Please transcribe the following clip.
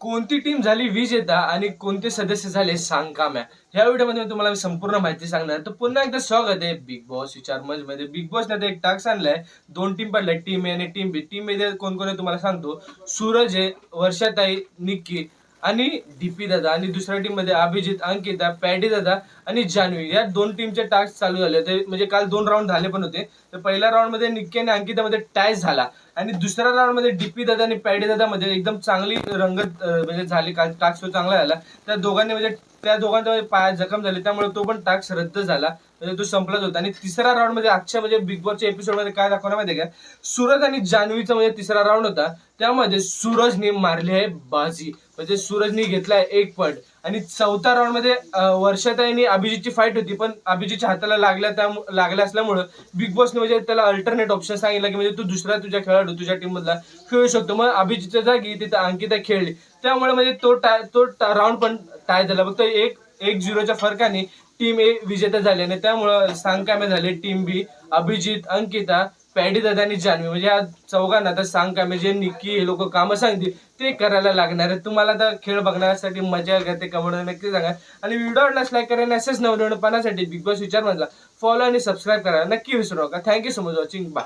कोणती टीम झाली विजेता आणि कोणते सदस्य झाले सांगकाम्या ह्या व्हिडिओमध्ये मी तुम्हाला संपूर्ण माहिती सांगणार. तर पुन्हा एकदा स्वागत आहे बिग बॉस विचारमध्ये बिग बॉस आता एक टास्क आणलाय. दोन टीम पडल्या टीम ए आणि टीम बी टीममध्ये कोण कोण आहे तुम्हाला सांगतो. सूरज आहे वर्षाताई निक्की आणि डीपी दादा आणि दुसऱ्या टीममध्ये अभिजित अंकिता पॅडी दादा आणि जान्हवी. या दोन टीमचे टास्क चालू झाले. ते म्हणजे काल दोन राऊंड झाले पण होते. तर पहिल्या राऊंडमध्ये निक्की आणि अंकिता मध्ये झाला. आणि दुसऱ्या राऊंडमध्ये डीपी दादा आणि पॅडी दादा मध्ये एकदम चांगली रंगत म्हणजे झाली. काल टास्क तो चांगला झाला. त्या दोघांनी म्हणजे त्या दोघांच्या पायात जखम झाली. त्यामुळे तो पण टास्क रद्द झाला. म्हणजे तो संपलाच होता. आणि तिसऱ्या राऊंडमध्ये आजच्या म्हणजे बिग बॉसच्या एपिसोडमध्ये काय दाखवणार माहितीये का? सूरज आणि जान्हवीचा म्हणजे तिसरा राऊंड होता. त्यामध्ये सूरजने मारली आहे बाजी. म्हणजे सूरजने घेतलाय एक पॉईंट आणि चौथ्या राऊंडमध्ये वर्षाताई आणि अभिजितची फाईट होती पण अभिजितच्या हाताला लागल्या त्या लागल्या असल्यामुळं बिग बॉसने म्हणजे त्याला अल्टरनेट ऑप्शन सांगितलं की म्हणजे तू दुसरा तुझ्या खेळाडू तुझ्या टीम मधला खेळू शकतो. मग अभिजितच्या जागी तिथं अंकिता खेळली. त्यामुळे म्हणजे तो टाय तो राऊंड पण टाय झाला. फक्त एक एक झिरोच्या फरकाने टीम ए विजेता झाली आणि त्यामुळं सांगकामे झाले team B. Abhijit Ankita paddy दादा आणि जान्हवी. म्हणजे या चौघांना तर सांगकामे जे निक्की हे लोक कामं सांगतील ते करायला लागणार आहे तुम्हाला तर खेळ बघण्यासाठी मजा येईल का ते कमेंट नक्की सांगा. आणि व्हिडिओ आवडल्यास लाईक करा आणि असेच नवनवीन बिग बॉस विचार म्हणला फॉलो आणि सबस्क्राईब करा नक्की विसरू नका. Thank you so much watching bye